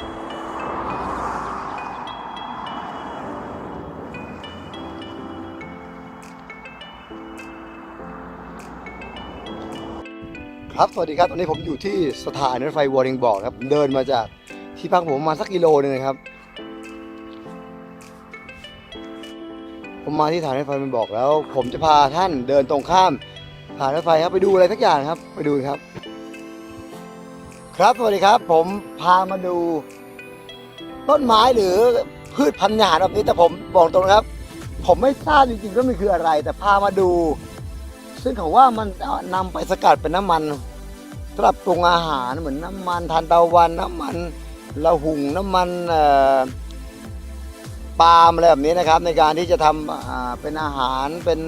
ครับสวัสดีครับตอนนี้ผมอยู่ที่สถานีรถไฟวอร์ริงบอร์ดครับ เดินมาจากที่พักผมมาสักกิโลหนึงนะครับ ผมมาที่สถานีรถไฟวอร์ริงบอร์ดแล้ว ผมจะพาท่านเดินตรงข้ามสถานีรถไฟครับไปดูอะไรสักอย่างครับ ไปดูครับ ครับสวัสดีครับ ผมพามาดู ต้นไม้หรือพืชพันธุ์อาหารแบบนี้แต่ผมบอกตรงนะครับ ผมไม่ทราบจริงๆว่ามันคืออะไร แต่พามาดู ซึ่งเขาว่ามันนำไปสกัดเป็นน้ำมันสำหรับปรุงอาหารเหมือนน้ำมันทานตะวันน้ำมันละหุงน้ำมันปาล์มอะไรแบบนี้นะครับ ในการที่จะทำอ่าเป็นอาหารเป็น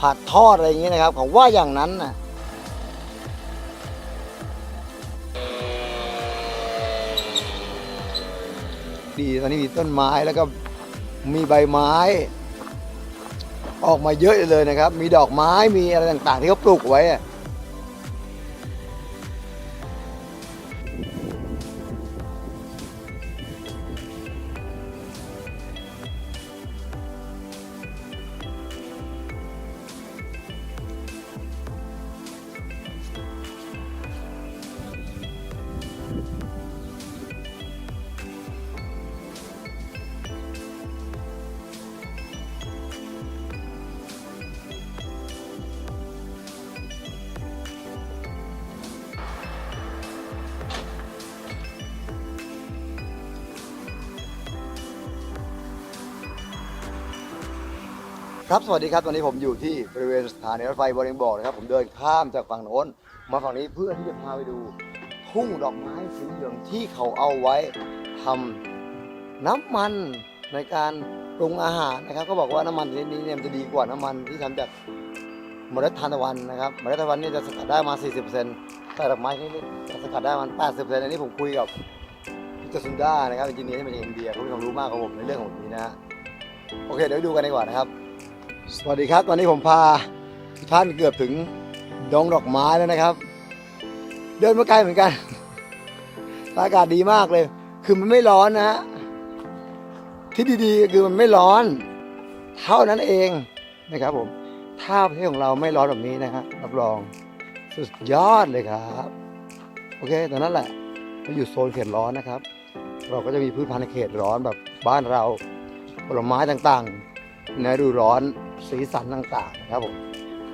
ผัดทอดอะไรอย่างนี้นะครับเขาว่าอย่างนั้นนะ ดีตอนนี้มีต้นไม้แล้วก็มีใบไม้ ออกมาเยอะเลยนะครับ มีดอกไม้มีอะไรต่างๆ ที่เขาปลูกไว้ ครับสวัสดีครับตอนนี้ผมอยู่ที่บริเวณสถานีรถไฟบริงบอกนะครับ ผมเดินข้ามจากฝั่งโน้น มาฝั่งนี้เพื่อที่จะพาไปดูทุ่งดอกไม้สีเหลืองที่เขาเอาไว้ทำน้ำมันในการปรุงอาหารนะครับ ก็บอกว่าน้ำมันชนิดนี้เนี่ยจะดีกว่าน้ำมันที่ทำจากเมล็ดทานตะวันนะครับเมล็ดทานตะวันนี่จะสกัดได้มา 40%แต่ดอกไม้ชนิดนี้จะสกัดได้มัน 80%อันนี้ผมคุยกับพิจซุนด้านะครับอินจิเนียร์ที่มาจากอินเดียเขามีความรู้มากกว่าผมในเรื่องของนี้นะฮะโอเคเดี๋ยวดูกันดีกว่านะครับ สวัสดีครับตอนนี้ผมพาทุกท่านเกือบถึงดงดอกไม้แล้วนะครับ เดินมาไกลเหมือนกันอากาศดีมากเลย คือมันไม่ร้อนนะฮะที่ดีๆคือมันไม่ร้อน เท่านั้นเองนะครับผมถ้าประเทศของเราไม่ร้อนแบบนี้นะฮะรับรองสุดยอดเลยครับโอเคต่นั่นแหละเราอยู่โซนเขตร้อนนะครับ เราก็จะมีพืชพันธุ์ในเขตร้อนแบบบ้านเราผลไม้ต่างๆนะดูร้อน สีสันต่างๆนะครับผม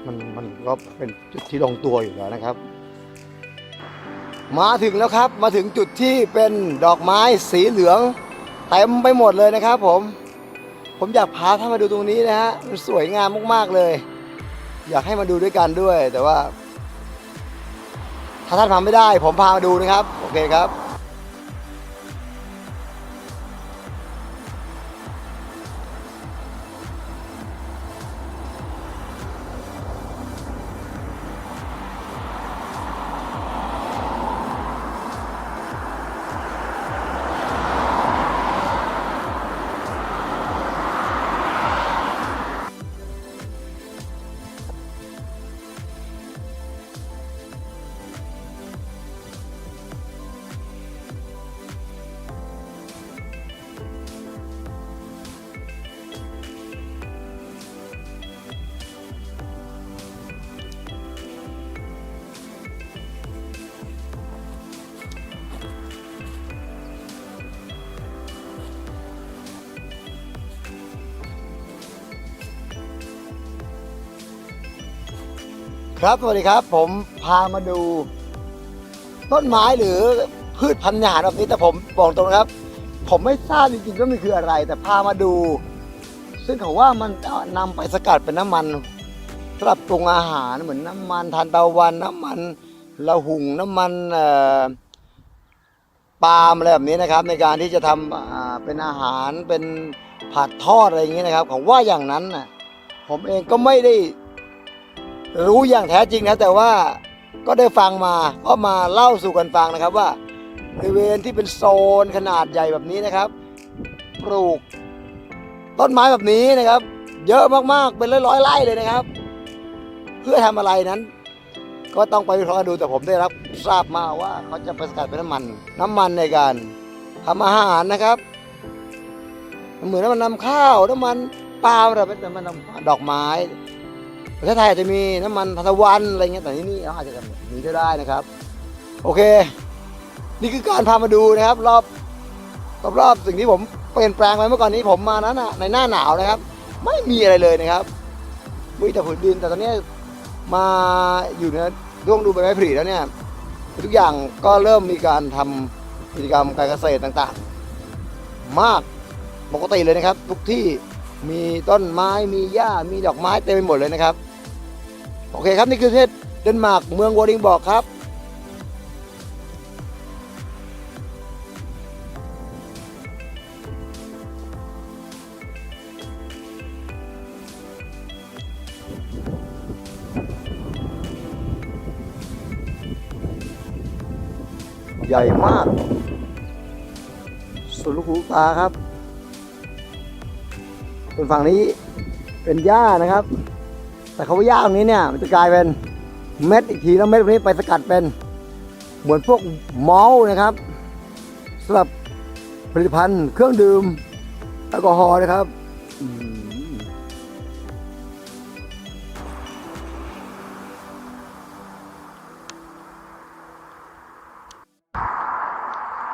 มันมันก็เป็นจุดที่ลงตัวอยู่แล้วนะครับ มาถึงแล้วครับมาถึงจุดที่เป็นดอกไม้สีเหลืองเต็มไปหมดเลยนะครับผม ผมอยากพาท่านมาดูตรงนี้นะฮะมันสวยงามมากๆเลย อยากให้มาดูด้วยกันด้วย แต่ว่า ถ้าท่านมาไม่ได้ ผมพามาดูนะครับ โอเคครับ ครับสวัสดีครับ ผมพามาดู ต้นไม้หรือพืชพันธุ์อาหารแบบนี้แต่ผมบอกตรงนะครับ ผมไม่ทราบจริงๆว่ามันคืออะไร แต่พามาดู ซึ่งเขาว่ามันนำไปสกัดเป็นน้ำมันสำหรับปรุงอาหารเหมือนน้ำมันทานตะวันน้ำมันละหุงน้ำมันปาล์มอะไรแบบนี้นะครับ ในการที่จะทำอ่าเป็นอาหารเป็นผัดทอดอะไรอย่างนี้นะครับเขาว่าอย่างนั้นนะผมเองก็ไม่ได้ รู้อย่างแท้จริงนะแต่ว่าก็ได้ฟังมาก็มาเล่าสู่กันฟังนะครับว่าบริเวณที่เป็นโซนขนาดใหญ่แบบนี้นะครับ ปลูก ต้นไม้แบบนี้นะครับ เยอะมากๆเป็นร้อยๆไร่เลยนะครับ เพื่อทำอะไรนั้น ก็ต้องไปวิเคราะห์ดูแต่ผมได้รับทราบมาว่าเขาจะไปสกัดเป็นน้ำมัน น้ำมันในการทำอาหารนะครับเหมือนน้ำมันนำข้าวน้ำมันปาล์มอะไรเป็นน้ำมันนำดอกไม้ ประเทศไทยอาจจะมีน้ำมันทานตะวันอะไรเงี้ยแต่ที่นี่เราอาจจะมีก็ได้นะครับ โอเค นี่คือการพามาดูนะครับ รอบรอบรอบสิ่งที่ผมเปลี่ยนแปลงไปเมื่อก่อนนี้ผมมานั้นนะในหน้าหนาวนะครับ ไม่มีอะไรเลยนะครับมีแต่ผืนดินแต่ตอนนี้มาอยู่ในร่วงดูใบไม้ผลิแล้วเนี่ย ทุกอย่างก็เริ่มมีการทำกิจกรรมการเกษตรต่างๆ มากปกติเลยนะครับ ทุกที่มีต้นไม้มีหญ้ามีดอกไม้เต็มไปหมดเลยนะครับ โอเคครับนี่คือประเทศเดนมาร์กเมืองวอริงบอกครับใหญ่มากส่วนลูกหูตาครับส่วนฝั่งนี้เป็นหญ้านะครับ แต่เขาย่าหญ้าตรงนี้เนี่ยมันจะกลายเป็นเม็ดอีกทีแล้วเม็ดตรงนี้ไปสกัดเป็นเหมือนพวกมอลนะครับสำหรับผลิตภัณฑ์เครื่องดื่มแอลกอฮอล์นะครับ